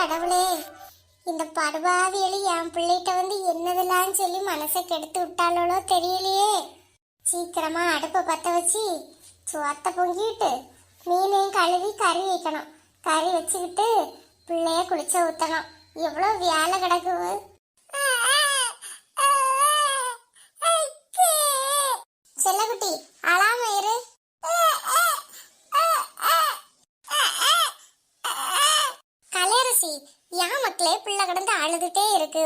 கடவுளே இந்த படுபாவியலி என் பிள்ளைகிட்ட வந்து என்னதெல்லாம் சொல்லி மனசை கெடுத்து விட்டாளோ தெரியலையே. சீக்கிரமா அடுப்பை பத்த வச்சு சோத்த பொங்கிட்டு மீனையும் கழுவி கறி வைக்கணும். கறி வச்சுக்கிட்டு பிள்ளைய குளிச்ச ஊத்தணும். எவ்வளோ வேலை கிடக்குது கலையரசி ஏன் மக்களே பிள்ளை கிடந்து அழுதுட்டே இருக்கு.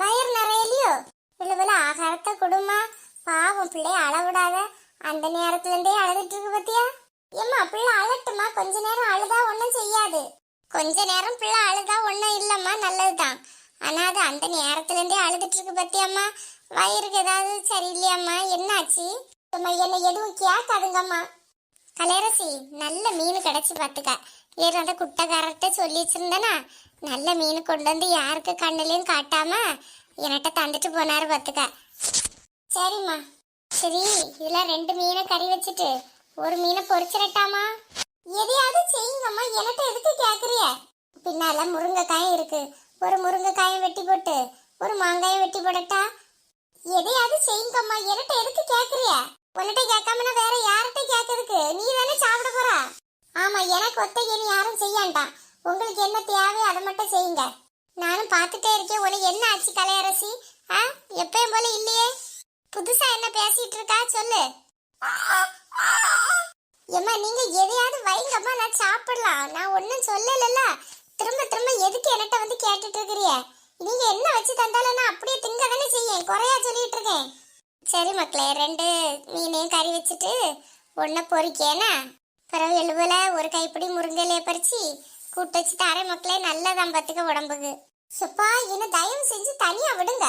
வயிறு நிறையலையோ இவ்வளவு ஆகாரத்தை கொடுமா. பாவம் பிள்ளைய அழவிடாத அந்த நேரத்துல இருந்தே அழுதுட்டு இருக்கு பத்தியா? ஏம்மா பிள்ளை அழட்டுமா? கொஞ்ச நேரம் அழுதா ஒன்றும் செய்யாது. கொஞ்ச நேரம் பிள்ளை அழுதா ஒன்றும் இல்லம்மா நல்லதுதான். ஆனா அது அந்த நேரத்துல இருந்தே அழுதுட்டு இருக்கு பத்தியாம்மா? வயிறுக்கு ஏதாவது சரியில்லையாம்மா? என்னாச்சு? என்ன எதுவும் கேட்காதுங்கம்மா. கலையரசி நல்ல மீன் கிடைச்சி பார்த்துக்க ஏற அந்த குட்டைக்காரர்கிட்ட சொல்லி வச்சிருந்தனா? நல்ல மீன் கொண்டு வந்து யாருக்கு கண்ணிலையும் காட்டாம என்கிட்ட தந்துட்டு போனாரு பார்த்துக்க சரிம்மா. சரி இதெல்லாம் ரெண்டு மீனை கறி வச்சுட்டு ஒரு மீனை பொறிச்சிடட்டாமா எதையாவது செய்யுங்கம்மா என்கிட்ட எதுக்கு கேட்குறிய பின்னால முருங்கைக்காயும் இருக்கு. ஒரு முருங்கைக்காயும் வெட்டி போட்டு ஒரு மாங்காயும் வெட்டி போடட்டா? எதையாவது செய்யுங்கம்மா என்கிட்ட எதுக்கு கேட்குறிய உன்கிட்ட கேட்காம வேற யார்கிட்ட கேட்கறதுக்கு நீ தானே சாப்பிட போறா? ஆமா எனக்கு ஒத்தைக்கு நீ யாரும் செய்யாண்டாம் உங்களுக்கு என்ன தேவையோ அதை மட்டும் செய்யுங்க. நானும் பார்த்துட்டே இருக்கேன். உனக்கு என்ன ஆச்சு கலையரசி? ஆ? எப்பயும் போல இல்லையே. புதுசா என்ன பேசிட்டு இருக்கா? சொல்லு. ஏம்மா நீங்க எதையாவது வைங்கம்மா. நான் சாப்பிடலாம். நான் ஒன்றும் சொல்லலைல்ல. திரும்ப திரும்ப எதுக்கு என்கிட்ட வந்து கேட்டுட்டு இருக்கிறிய? நீங்க என்ன வச்சு தந்தாலும் நான் அப்படியே திங்க தானே செய்யேன் குறையா சொல்லிட்டு இருக்கேன். சரி மக்களே ரெண்டு மீனையும் கறி வச்சுட்டு ஒன்றை பொறிக்கேனா? பிறகு எழுபல ஒரு கைப்பிடி முருங்கையிலையை பறிச்சு கூட்டு வச்சு மக்களே நல்லதான் பார்த்துக்க உடம்புக்கு. சுப்பா என்ன தயவு செஞ்சு தனியா விடுங்க.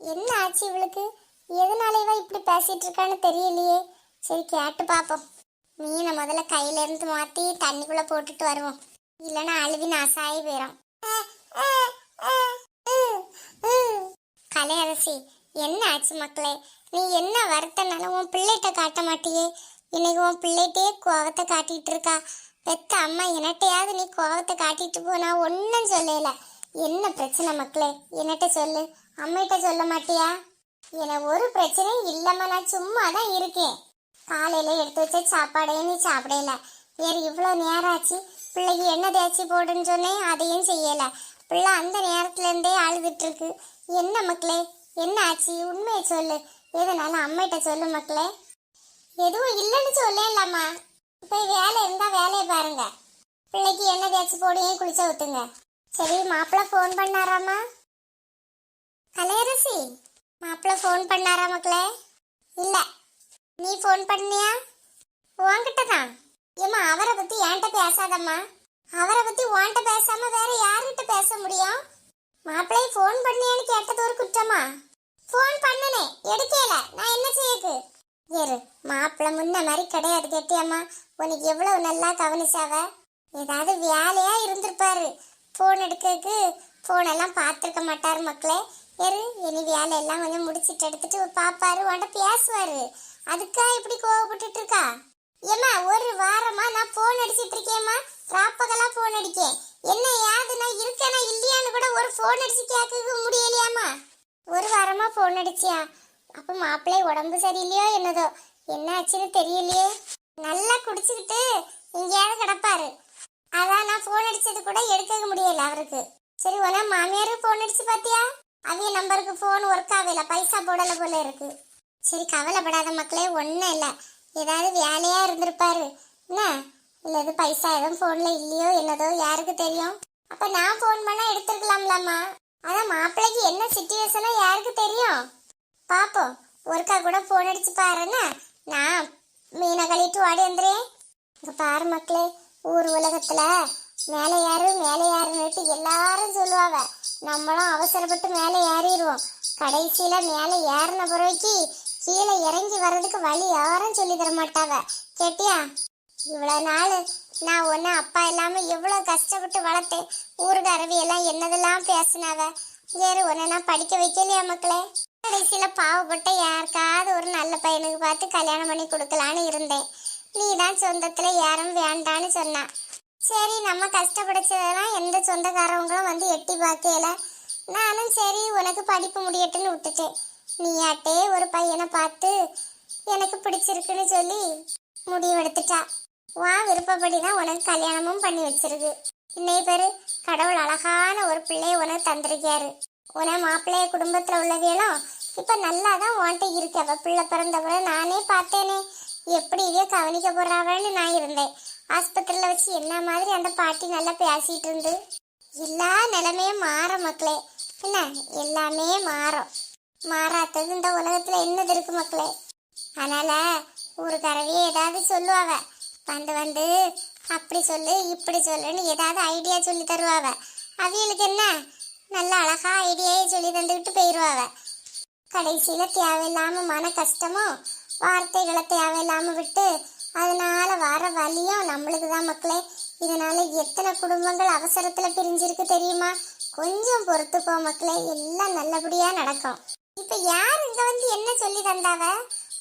என்ன ஆச்சு இவளுக்கு? எதனால இவ இப்படி பேசிட்டு இருக்கான்னு தெரியலையே. சரி கேட்டு பாப்போம். மீனை முதல்ல கையில இருந்து மாத்தி தண்ணிக்குள்ள போட்டுட்டு வருவோம். இல்லைன்னா அழுவி நாசாயி போயிடும் கலையரசி என்ன ஆச்சு மக்களே? நீ என்ன வருத்தனாலும் உன் பிள்ளைகிட்ட காட்ட மாட்டியே. இன்னைக்கு உன் பிள்ளைகிட்டே கோபத்தை காட்டிட்டு இருக்கா. பெத்த அம்மா என்னட்டையாவது நீ கோவத்தை காட்டிட்டு போனா ஒன்றும் சொல்லல. என்ன பிரச்சனை மக்களே? என்னட்ட சொல்லு. அம்மிட்ட சொல்ல மாட்டியா? என ஒரு பிரச்சனையும் இல்லம்மா நான் சும்மா தான் இருக்கேன். காலையில எடுத்து வச்ச சாப்பாடையும் நீ சாப்பிடல. வேற இவ்வளோ நேரம் ஆச்சு. பிள்ளைக்கு என்ன தேய்ச்சி போடுன்னு சொன்னேன் அதையும் செய்யல. பிள்ளை அந்த நேரத்துல இருந்தே அழுதுட்டு இருக்கு. என்ன மக்களே? என்ன ஆச்சு? உண்மையை சொல்லு. எதனால அம்மிட்ட சொல்லு மக்களே? எதுவும் இல்லைன்னு சொல்லலாமா போய் வேலை இருந்தா வேலையை பாருங்க. பிள்ளைக்கு என்ன தேய்ச்சி போடுங்க குளிச்ச ஊத்துங்க. சரி மாப்பிள்ள ஃபோன் பண்ணாராமா கலையரசி மாப்பிள்ள ஃபோன் பண்ணாரா மக்களே? இல்லை. நீ ஃபோன் பண்ணியா உன்கிட்ட தான். ஏம்மா அவரை பத்தி என்கிட்ட பேசாதம்மா. அவரை பத்தி உன்கிட்ட பேசாம வேற யார்கிட்ட பேச முடியும்? மாப்பிள்ளை ஃபோன் பண்ணியான்னு கேட்டது ஒரு குற்றமா? ஃபோன் பண்ணனே எடுக்கல. நான் என்ன செய்யுது ஏறு. மாதிரி கிடையாது கெட்டியம்மா உனக்கு எவ்வளவு நல்லா கவனிச்சாவ? ஏதாவது வேலையா இருந்திருப்பாரு. ஃபோன் எடுக்கிறதுக்கு ஃபோன் எல்லாம் பார்த்துருக்க மாட்டாரு மக்களே. எரு இனி வேலை எல்லாம் கொஞ்சம் முடிச்சிட்டு எடுத்துட்டு பாப்பாரு உன்கிட்ட பேசுவாரு. அதுக்கா இப்படி கோவப்பட்டுட்டு இருக்கா? ஏமா ஒரு வாரமா நான் ஃபோன் அடிச்சிட்டு இருக்கேம்மா. ராப்பகலா ஃபோன் அடிக்கேன். என்ன யாது நான் இருக்கேனா இல்லையான்னு கூட ஒரு ஃபோன் அடிச்சு கேட்க முடியலையாம்மா. ஒரு வாரமா ஃபோன் அடிச்சியா? அப்ப மாப்பிள்ளை உடம்பு சரியில்லையோ என்னதோ? என்னாச்சுன்னு தெரியலையே. நல்லா குடிச்சுக்கிட்டு எங்கேயாவது கிடப்பாரு. அதான் நான் ஃபோன் அடிச்சது கூட எடுக்க முடியல அவருக்கு. சரி உன மாமியார் ஃபோன் அடிச்சு பாத்தியா? அவிய நம்பருக்கு ஃபோன் ஒர்க் ஆகல. பைசா போடல போல இருக்கு. சரி கவலைப்படாத மக்களே ஒன்றும் இல்லை. ஏதாவது வேலையா இருந்திருப்பாரு. என்ன? இல்லை இது பைசா எதுவும் ஃபோனில் இல்லையோ என்னதோ யாருக்கு தெரியும்? அப்போ நான் ஃபோன் பண்ணால் எடுத்துருக்கலாம்லாமா அதான் மாப்பிள்ளைக்கு என்ன சுச்சுவேஷனோ யாருக்கு தெரியும்? பார்ப்போம் ஒருக்கா கூட ஃபோன் அடிச்சு பாருன்னு நான் மீனை கழிட்டு ஓடி வந்துறேன் இங்க பாரு மக்களே ஊர் உலகத்துல மேலே யாரு மேலே யாருன்னுட்டு எல்லாரும் சொல்லுவாங்க. நம்மளும் அவசரப்பட்டு மேலே ஏறிடுவோம் கடைசியில மேலே ஏறின பிறகு கீழே இறங்கி வர்றதுக்கு வழி யாரும் சொல்லி தர மாட்டாவ கேட்டியா? இவ்வளோ நாள் நான் ஒன்று அப்பா இல்லாமல் எவ்வளோ கஷ்டப்பட்டு வளர்த்தேன். ஊருக்கு அரவியெல்லாம் என்னதெல்லாம் பேசினாவ வேறு ஒன்னு நான் படிக்க வைக்கலையா மக்களே? கடைசியில் பாவப்பட்ட யாருக்காவது ஒரு நல்ல பையனுக்கு பார்த்து கல்யாணம் பண்ணி கொடுக்கலான்னு இருந்தேன். நீ தான் சொந்தத்தில் யாரும் வேண்டான்னு சொன்னான் சரி நம்ம கஷ்டப்படைச்சதெல்லாம் எந்த சொந்தக்காரவங்களும் வந்து எட்டி பார்க்கல. நானும் சரி உனக்கு படிப்பு முடியட்டுன்னு விட்டுட்டேன். நீயாட்டே ஒரு பையனை பார்த்து எனக்கு பிடிச்சிருக்குன்னு சொல்லி முடிவெடுத்துட்டா. வா விருப்பப்படி தான் உனக்கு கல்யாணமும் பண்ணி வச்சிருக்கு. இன்னைய பேரு கடவுள் அழகான ஒரு பிள்ளைய உனக்கு தந்திருக்காரு. உன மாப்பிள்ளைய குடும்பத்தில் உள்ளதையெல்லாம் இப்ப நல்லா தான் உன்கிட்ட இருக்கு. அவ பிள்ளை பிறந்த பிறகு நானே பார்த்தேனே. எப்படி இதே கவனிக்க போறாவன்னு நான் இருந்தேன். ஆஸ்பத்திரியில வச்சு என்ன மாதிரி அந்த பாட்டி நல்லா பேசிட்டு இருந்து? எல்லா நிலைமையும் மாறும் மக்களே. என்ன? எல்லாமே மாறும். மாறாதது இந்த உலகத்துல என்னது இருக்கு மக்களே? அதனால ஊருக்காரவே ஏதாவது சொல்லுவாவ. வந்து வந்து அப்படி சொல்லு இப்படி சொல்லுன்னு ஏதாவது ஐடியா சொல்லி தருவாவ. அவங்களுக்கு என்ன? நல்ல அழகா ஐடியாவே சொல்லி தந்துக்கிட்டு போயிடுவாவ கடைசியில தேவையில்லாம மன கஷ்டமும் வார்த்தைகளை தேவையில்லாம விட்டு அதனால வர வலியும் நம்மளுக்கு தான் மக்களே. இதனால எத்தனை குடும்பங்கள் அவசரத்துல பிரிஞ்சிருக்கு தெரியுமா? கொஞ்சம் பொறுத்துக்கோ மக்களே. எல்லாம் நல்லபடியா நடக்கும். இப்ப யார் இங்க வந்து என்ன சொல்லி தந்தாவ?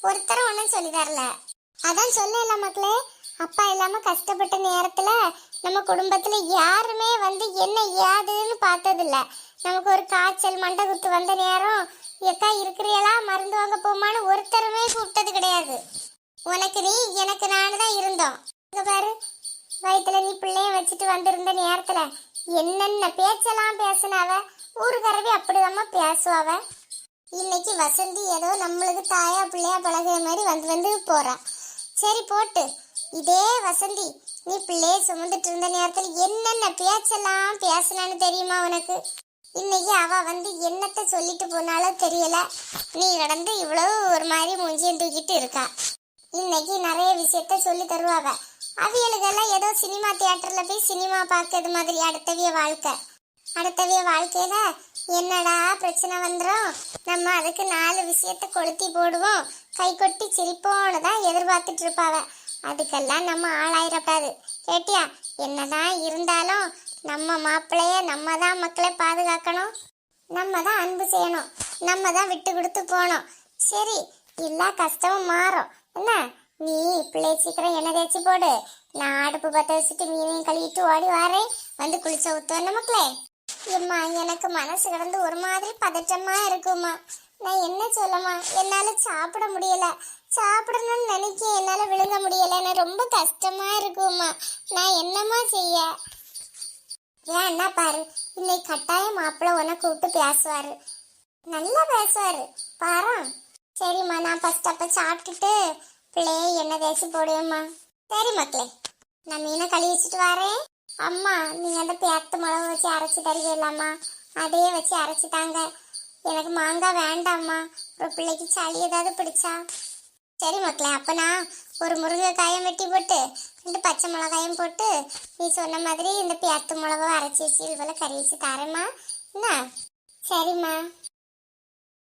ஒருத்தரும் ஒன்றும் சொல்லி தரல. அதான் சொல்லல மக்களே அப்பா இல்லாம கஷ்டப்பட்ட நேரத்துல நம்ம குடும்பத்துல யாருமே வந்து என்ன ஏதுன்னு பார்த்ததில்ல. நமக்கு ஒரு காய்ச்சல் மண்டை குத்து வந்த நேரம் எக்கா இருக்கிறீங்களா மருந்து வாங்க போமான்னு ஒருத்தருமே கூப்பிட்டது கிடையாது. உனக்கு நீ எனக்கு நானு தான் இருந்தோம். இங்க பாரு வயிற்றுல நீ பிள்ளைய வச்சுட்டு வந்திருந்த நேரத்துல என்னென்ன பேச்செல்லாம் பேசினாவ? ஊருக்காரவே அப்படிதாம்மா பேசுவாவ. இன்னைக்கு வசந்தி ஏதோ நம்மளுக்கு தாயா பிள்ளையா பழகுற மாதிரி வந்து வந்து போறா. சரி போட்டு. இதே வசந்தி நீ பிள்ளைய சுமந்துட்டு இருந்த நேரத்துல என்னென்ன பேச்செல்லாம் பேசினான்னு தெரியுமா உனக்கு? இன்னைக்கு அவ வந்து என்னத்த சொல்லிட்டு போனாலும் தெரியல. நீ கடந்து இவ்வளவு ஒரு மாதிரி மூஞ்சியும் தூக்கிட்டு இருக்கா. இன்னைக்கு நிறைய விஷயத்த சொல்லி தருவாங்க அவியலுக்கெல்லாம் ஏதோ சினிமா தியேட்டர்ல போய் சினிமா பார்க்கறது மாதிரி அடுத்தவிய வாழ்க்கை. அடுத்தவிய வாழ்க்கையில என்னடா பிரச்சனை வந்துடும் நம்ம அதுக்கு நாலு விஷயத்த கொளுத்தி போடுவோம். கை கொட்டி சிரிப்போன்னு தான் எதிர்பார்த்துட்டு இருப்பாவ அதுக்கெல்லாம் நம்ம ஆளாயிரக்கூடாது கேட்டியா? என்னதான் இருந்தாலும் நம்ம மாப்பிள்ளைய நம்ம தான் மக்களை பாதுகாக்கணும். நம்ம தான் அன்பு செய்யணும். நம்ம தான் விட்டு கொடுத்து போகணும். சரி எல்லா கஷ்டமும் மாறும். என்ன? நீ பிள்ளை சீக்கிரம் எண்ணெய் தேய்ச்சி போடு. நான் அடுப்பு பற்ற வச்சுட்டு மீனையும் கழுவிட்டு ஓடி வரேன். வந்து குளிச்ச ஊத்துவேன் மக்களே? எம்மா எனக்கு மனசு கிடந்து ஒரு மாதிரி பதட்டமா இருக்குமா நான் என்ன சொல்லமா என்னால சாப்பிட முடியல. சாப்பிடணும்னு நினைக்க என்னால விழுங்க முடியல. எனக்கு ரொம்ப கஷ்டமா இருக்குமா நான் என்னம்மா செய்ய? ஏன் என்ன பாரு? இன்னைக்கு கட்டாயம் மாப்பிள்ள உன்னை கூப்பிட்டு பேசுவாரு. நல்லா பேசுவாரு. பாரு. சரிம்மா நான் ஃபர்ஸ்ட் அப்ப சாப்பிட்டுட்டு பிள்ளைய எண்ணெய் தேய்ச்சி போடுவேம்மா. சரி மக்களே நான் மீனை கழுவி வச்சுட்டு வரேன். அம்மா நீங்க அந்த பேத்து மிளகு வச்சு அரைச்சி தருவீங்களாம்மா அதையே வச்சு அரைச்சி தாங்க. எனக்கு மாங்காய் வேண்டாம்மா. ஒரு பிள்ளைக்கு சளி ஏதாவது பிடிச்சா சரி மக்களே அப்போ நான் ஒரு முருங்கைக்காயும் வெட்டி போட்டு ரெண்டு பச்சை மிளகாயும் போட்டு நீ சொன்ன மாதிரி இந்த பேத்து மிளகா அரைச்சி வச்சு இவ்வளோ கறி வச்சு தரேம்மா. என்ன? சரிம்மா.